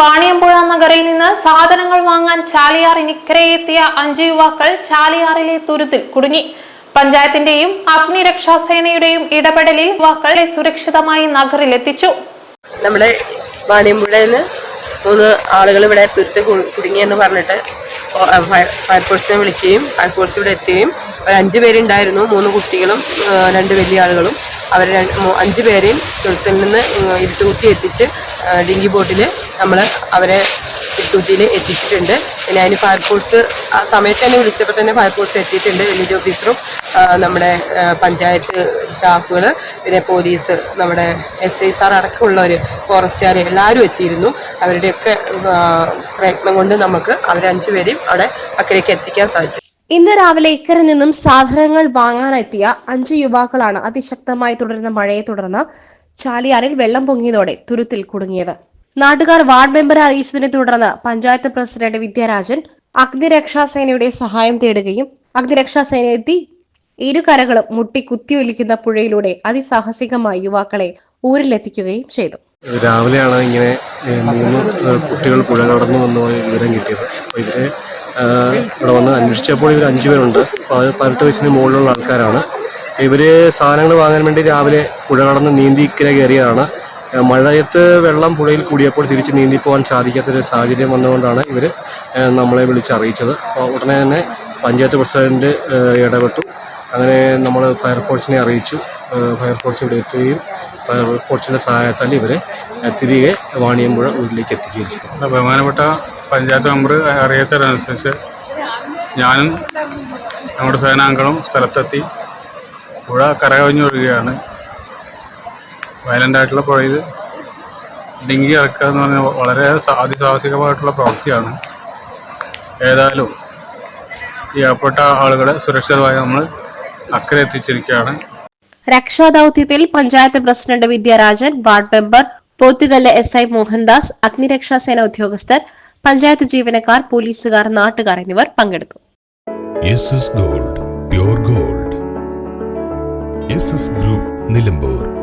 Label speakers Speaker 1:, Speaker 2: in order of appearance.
Speaker 1: നഗറിൽ നിന്ന് സാധനങ്ങൾ വാങ്ങാൻ ചാലിയാർ ഇനിക്കരയെത്തിയ അഞ്ച് യുവാക്കൾ ചാലിയാറിലെ തുരുത്തിൽ കുടുങ്ങി. പഞ്ചായത്തിന്റെയും അഗ്നിരക്ഷാസേനയുടെയും ഇടപെടലിൽ യുവാക്കളെ സുരക്ഷിതമായി നഗറിലെത്തിച്ചു
Speaker 2: നമ്മുടെ വാണിയമ്പുഴയിൽ നിന്ന് മൂന്ന് ആളുകൾ ഇവിടെ തുരുത്ത് കുടുങ്ങിയെന്ന് പറഞ്ഞിട്ട് ഫയർഫോഴ്സിനെ വിളിക്കുകയും ഫയർഫോഴ്സ് ഇവിടെ എത്തുകയും ഒരു അഞ്ച് പേരുണ്ടായിരുന്നു. മൂന്ന് കുട്ടികളും രണ്ട് വലിയ ആളുകളും. അവർ അഞ്ച് പേരെയും തുരുത്തിൽ നിന്ന് ഇരുട്ടുകുത്തി എത്തിച്ച് ഡിങ്കി ബോട്ടിൽ നമ്മൾ അവരെ ഇരുട്ടുകുത്തിയിൽ എത്തിച്ചിട്ടുണ്ട്. പിന്നെ അതിന് ഫയർഫോഴ്സ് ആ സമയത്ത് തന്നെ വിളിച്ചപ്പോൾ തന്നെ ഫയർഫോഴ്സ് എത്തിയിട്ടുണ്ട് വില്ലേജ് ഓഫീസറും നമ്മുടെ പഞ്ചായത്ത് സ്റ്റാഫുകൾ പിന്നെ പോലീസ് നമ്മുടെ എസ് ഐ സാർ അടക്കമുള്ളവർ ഫോറസ്റ്റുകാർ എല്ലാവരും എത്തിയിരുന്നു. അവരുടെയൊക്കെ പ്രയത്നം കൊണ്ട് നമുക്ക് അവരെ അഞ്ചുപേരെയും അവിടെ അക്കരയ്ക്ക് എത്തിക്കാൻ സാധിച്ചു.
Speaker 3: ഇന്ന് രാവിലെ ഇക്കരെ നിന്നും സാധനങ്ങൾ വാങ്ങാനെത്തിയ അഞ്ച് യുവാക്കളാണ് അതിശക്തമായി തുടരുന്ന മഴയെ തുടർന്ന് ചാലിയാറിൽ വെള്ളം പൊങ്ങിയതോടെ തുരുത്തിൽ കുടുങ്ങിയത്. നാട്ടുകാർ വാർഡ് മെമ്പറെ അറിയിച്ചതിനെ തുടർന്ന് പഞ്ചായത്ത് പ്രസിഡന്റ് വിദ്യാരാജൻ അഗ്നിരക്ഷാസേനയുടെ സഹായം തേടുകയും അഗ്നിരക്ഷാസേന എത്തി ഇരു കരകളും മുട്ടി കുത്തിയൊലിക്കുന്ന പുഴയിലൂടെ അതിസാഹസികമായി യുവാക്കളെ ഊരിലെത്തിക്കുകയും ചെയ്തു.
Speaker 4: രാവിലെയാണ് ഇങ്ങനെ മൂന്ന് കുട്ടികൾ പുഴ കടന്നു വന്ന വിവരം കിട്ടിയത്. അപ്പോൾ ഇവരെ ഇവിടെ വന്ന് അന്വേഷിച്ചപ്പോൾ ഇവർ അഞ്ചു പേരുണ്ട്. പതിനെട്ട് വയസ്സിന് മുകളിലുള്ള ആൾക്കാരാണ്. ഇവർ സാധനങ്ങൾ വാങ്ങാൻ വേണ്ടി രാവിലെ പുഴ കടന്ന് നീന്തി ഇക്കരെ കയറിയതാണ്. മഴയത്ത് വെള്ളം പുഴയിൽ കൂടിയപ്പോൾ തിരിച്ച് നീന്തി പോകാൻ സാധിക്കാത്തൊരു സാഹചര്യം വന്നുകൊണ്ടാണ് ഇവർ നമ്മളെ വിളിച്ചറിയിച്ചത്. അപ്പോൾ ഉടനെ തന്നെ പഞ്ചായത്ത് പ്രസിഡന്റ് ഇടപെട്ടു. അങ്ങനെ നമ്മൾ ഫയർഫോഴ്സിനെ അറിയിച്ചു. ഫയർഫോഴ്സ് ഇവിടെ എത്തുകയും ഫയർഫോഴ്സിന്റെ സഹായത്താൽ ഇവരെ തിരികെ വാണിയമ്പുഴ വീട്ടിലേക്ക് എത്തിക്കുകയും ചെയ്തു.
Speaker 5: ബഹുമാനപ്പെട്ട പഞ്ചായത്ത് മെമ്പർ അറിയിച്ചതനുസരിച്ച് ഞാനും നമ്മുടെ സേനാംഗങ്ങളും സ്ഥലത്തെത്തി പുഴ കരകവിഞ്ഞൊഴുകയാണ് വയലന്റായിട്ടുള്ള പുഴയിൽ ഡിങ്കി ഇറക്കുക എന്ന് പറഞ്ഞാൽ വളരെ അതിസാഹസികമായിട്ടുള്ള പ്രവൃത്തിയാണ്. ഏതായാലും ഈ അപ്പെട്ട ആളുകളെ സുരക്ഷിതമായി നമ്മൾ അക്കരെ എത്തിച്ചിരിക്കുകയാണ്
Speaker 3: രക്ഷാദൌത്യത്തിൽ panchayat president Vidyarajan ward member Pothukal S I Mohandas അഗ്നിരക്ഷാസേന ഉദ്യോഗസ്ഥർ പഞ്ചായത്ത് ജീവനക്കാർ പോലീസുകാർ നാട്ടുകാർ എന്നിവർ
Speaker 6: S gold pure gold. Group Nilambur.